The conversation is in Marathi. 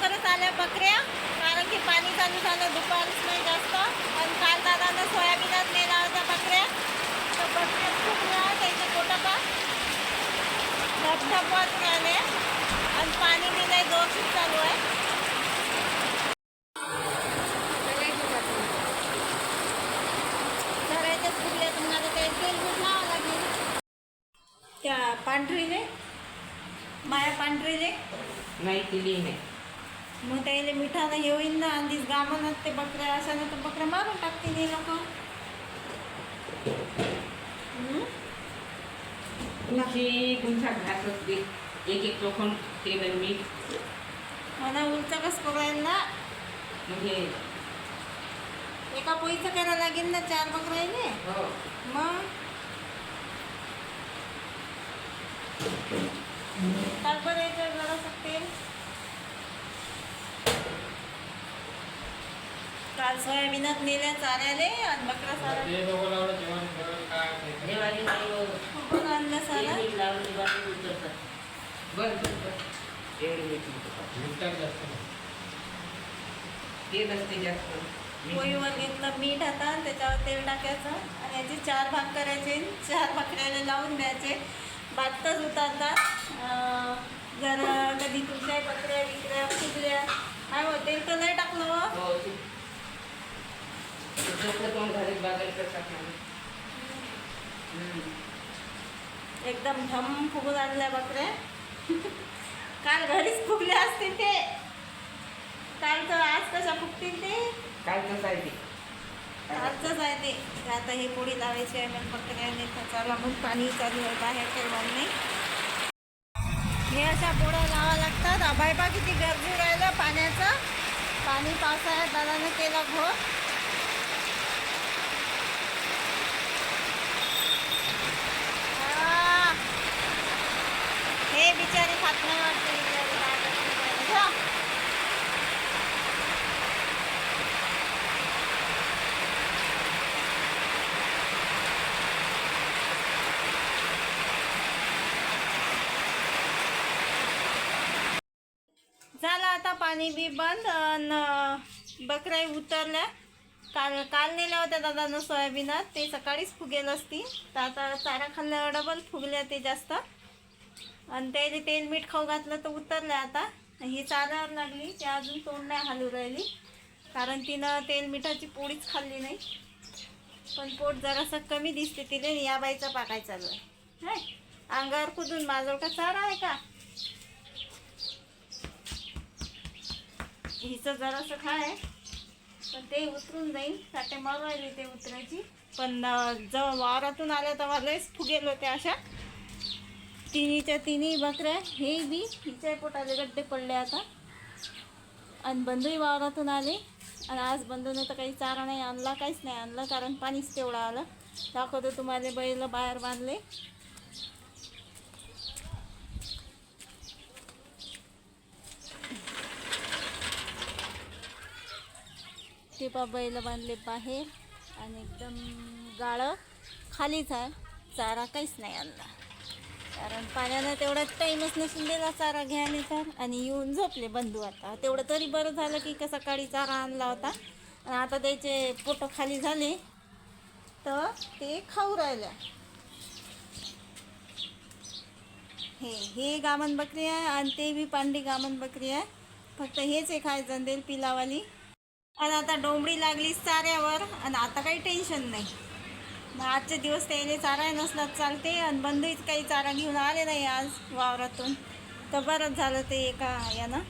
बकऱ्या कारण की पाणी चालू झालं दुपारच नाही जास्त. आणि काल दादानं सोयाबीनात नेला होत्या बकऱ्या. तर बकऱ्या फुगल्या त्याचे पोटापा धपधपत मिळाले आणि पाणी बी नाही जोरशीर चालू आहे. करायच्याच तुम्हाला त्या पांढरीने माया पांढरीले. नाही तिली नाही. मग त्याला मिठानं हे होईल ना आणि गामनात ते बकऱ्या अशा तर बकऱ्या मारून टाकतील हे लोक. तुमची तुमच्या घात असते. एक एक चोखून तेल आणि मीठ. मला उलचा कस करायला ना म्हणजे एका पोळीचं करायला लागेल ना चार बकऱ्याले? हो. मग? टाक बरं याच्यावर जरासं तेल. काल सोयाबीनात नेल्या चाऱ्याले आणि बकरा सारा देवाली नाही हो. आणलं मीठ लावून उतरतात. बरं बरं बरं. एवढं जास्त पोळीवर घेतलं मीठ आता आणि त्याच्यावर तेल टाकायचं. आणि याचे चार भाग करायचे. चार बकऱ्याला लावून द्यायचे. बातच उतारतात. अं, जर कधी तुमच्या बकऱ्या विकऱ्या फुगल्या काय हो तेल तर नाही टाकलं हो. हो ते झोपलं घालीत. एकदम धम फुगून आणल्या बकऱ्या काल घरीच फुगले असतील ते. काल तर आज कशा फुगतील ते? कसं आहे ते. आजच आहे ते. आता हे पोळी लावायची आहे मग बकऱ्याने त्याचा लागून पाणी चालू आहे बाहेर ठेवायला हे अशा पोळ्या लावा लागतात. अभय बा किती गरजू राहिलं पाण्याचं. पाणी पावसाळ्यात दादानं केलं घो आता पाणी बी बंद आणि बकऱ्या उतरल्या. काल काल नेल्या होत्या दादानं सोयाबीनात ते सकाळीच फुगेल असती तर आता चारा खाल्ल्यावर डबल फुगल्या ते जास्त. आणि त्याने तेल मीठ खाऊ घातलं तर उतरलं आता. ही चारावर लागली. ते अजून तोंड नाही हलू राहिली. कारण तिनं तेल मिठाची पोळीच खाल्ली नाही. पण पोट जरासं कमी दिसते तिने या बाईचा पाकाय चालू आहे. हाय? अंगावर कुदून माझं का चारा आहे का? हिचं जरासं खाय पण ते उतरून जाईल. साठे मारू राहिली ते उतरायची. पण अं, जेव्हा वावरातून आल्या तेव्हा लयच फुगेल होत्या अशा. तिन्हीच्या तिन्ही बकऱ्या हे बी हिच्या पोटाले गड्डे पडले आता. आणि बंधूही वावरातून आले. आणि आज बंधूने तर काही चारा नाही आणला काहीच नाही आणलं कारण पाणीच तेवढं आलं. दाखवतो तुम्हाला बैल बाहेर बांधले. ते पा बैल बांधले बाहेर आणि एकदम गाळं खालीच आहे. चारा काहीच नाही आणला. कारण पाण्यानं तेवढा टाईमच नसून दिला चारा घ्यायला तर. आणि येऊन झोपले बंधू आता. तेवढं तरी बरं झालं की का सकाळी चारा आणला होता. आणि आता त्याचे पोटं खाली झाले. तर ते खाऊ राहिल्या. हे हे गामन बकरी आहे आणि ते बी पांढरी गामन बकरी आहे. फक्त हेच एक आहे जंदेल पिलावाली. आणि आता डोंबडी लागली चाऱ्यावर आणि आता काही टेन्शन नाही. मग आजचे दिवस त्याने चारा नसला चालते. आणि बंधूच काही चारा घेऊन आले नाही आज वावरातून. तर बरंच झालं ते एका यानं.